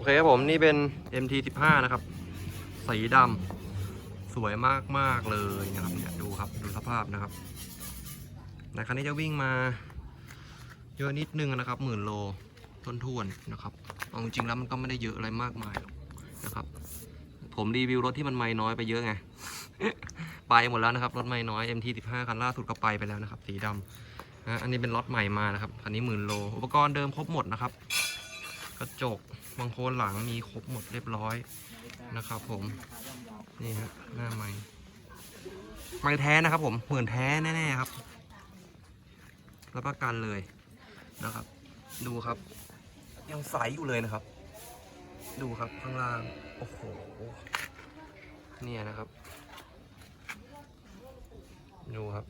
อเคครับผมนี่เป็น MT15 นะครับ สีดำสวยมากๆเลยนะครับเนี่ยดูครับดูสภาพนะครับในคันนี้จะวิ่งมาเยอะนิดนึงนะครับหมื่นโลต้นทวนนะครับเอาจริงๆแล้วมันก็ไม่ได้เยอะอะไรมากมายหรอกนะครับ ผมรีวิวรถที่มันไม่น้อยไปเยอะไงไปหมดแล้วนะครับรถไม่น้อย MT15 คันล่าสุดก็ไปไปแล้วนะครับ สีดำนะอันนี้เป็นรถใหม่มานะครับคันนี้หมื่นโลอุปกรณ์เดิมครบหมดนะครับ กระจกบางโคนหลังมีครบหมดเรียบร้อยนะครับผม นี่ฮะหน้าไม้ไม้แท้นะครับผมเหมือนแท้แน่ๆครับรับประกันเลยนะครับ ดูครับ ยังใสอยู่เลยนะครับ ดูครับข้างล่าง โอ้โหเนี่ยนะครับ ดูครับ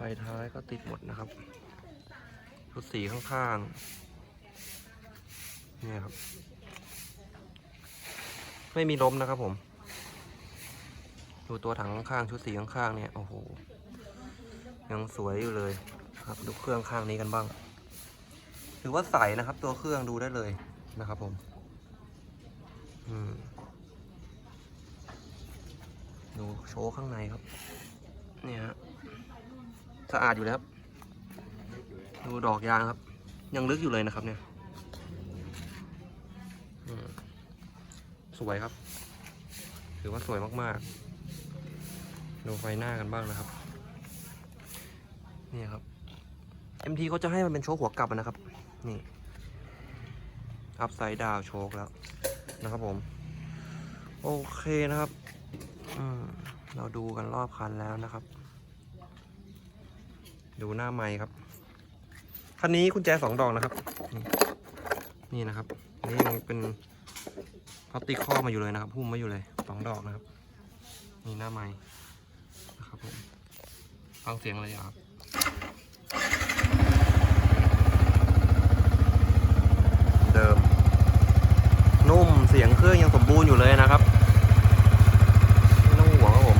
ฟท้ายก็ติดหมดนะครับชุดสีข้างๆเนี่ยครับ ไม่มีล้มนะครับผม ดูตัวถังข้างๆชุดสีข้างๆเนี่ยโอ้โหยังสวยอยู่เลยครับ ดูเครื่องข้างนี้กันบ้าง ถือว่าใสนะครับ ตัวเครื่องดูได้เลยนะครับผม อืมดูโชว์ข้างในครับ เนี่ยฮะ สะอาดอยู่เลยครับ ดูดอกยางครับ ยังลึกอยู่เลยนะครับเนี่ยสวยครับ ถือว่าสวยมากๆ ดูไฟหน้ากันบ้างนะครับ นี่ครับ MT เขาจะให้มันเป็นโชคหัวกลับนะครับ นี่ อัพไซด์ดาวโชคแล้วนะครับผม โอเคนะครับอืมเราดูกันรอบคันแล้วนะครับ ดูหน้าไม้ครับคันนี้กุญแจสองดอกนะครับ นี่นะครับ นี่ยังเป็นพลาสติกข้อมาอยู่เลยนะครับหุ้มมาอยู่เลยสองดอกนะครับ นี่หน้าไม้นะครับผมฟังเสียงเลยครับเดิม นุ่มเสียงเครื่องยังสมบูรณ์อยู่เลยนะครับไม่ต้องห่วงครับผม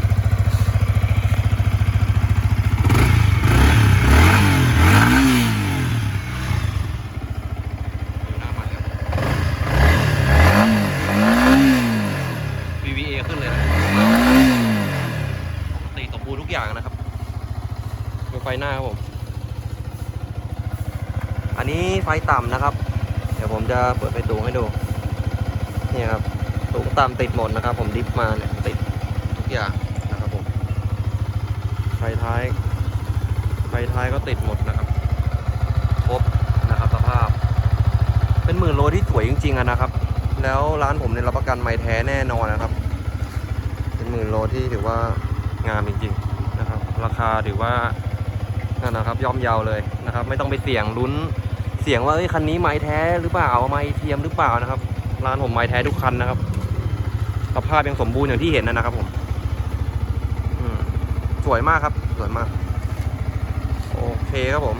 ดูหน้าใหม่ครับ VVA ขึ้นเลยนะปกติสมบูรณ์ทุกอย่างนะครับ ดู ไฟหน้าครับผม อันนี้ไฟต่ำนะครับ เดี๋ยวผมจะเปิดไฟสูงให้ดูเนี่ยครับ สูงต่ำติดหมดนะครับ ผมดิฟมาเนี่ยติดทุกอย่างนะครับผม ไฟท้าย ไฟท้ายก็ติดหมดนะครับ ครบนะครับสภาพ เป็นหมื่นโลที่สวยจริงๆนะครับ แล้วร้านผมเนี่ยรับประกันไม่แท้แน่นอนนะครับ เป็นหมื่นโลที่ถือว่างามจริงๆนะครับ ราคาถือว่า นั่นนะครับย่อมเยาวเลยนะครับ ไม่ต้องไปเสี่ยงลุ้นเสี่ยงว่าเอ้ยคันนี้ไม้แท้หรือเปล่าไม้เทียมหรือเปล่านะครับ ร้านผมไม้แท้ทุกคันนะครับสภาพยังสมบูรณ์อย่างที่เห็นนะครับ ผมสวยมากครับ สวยมาก โอเคครับผม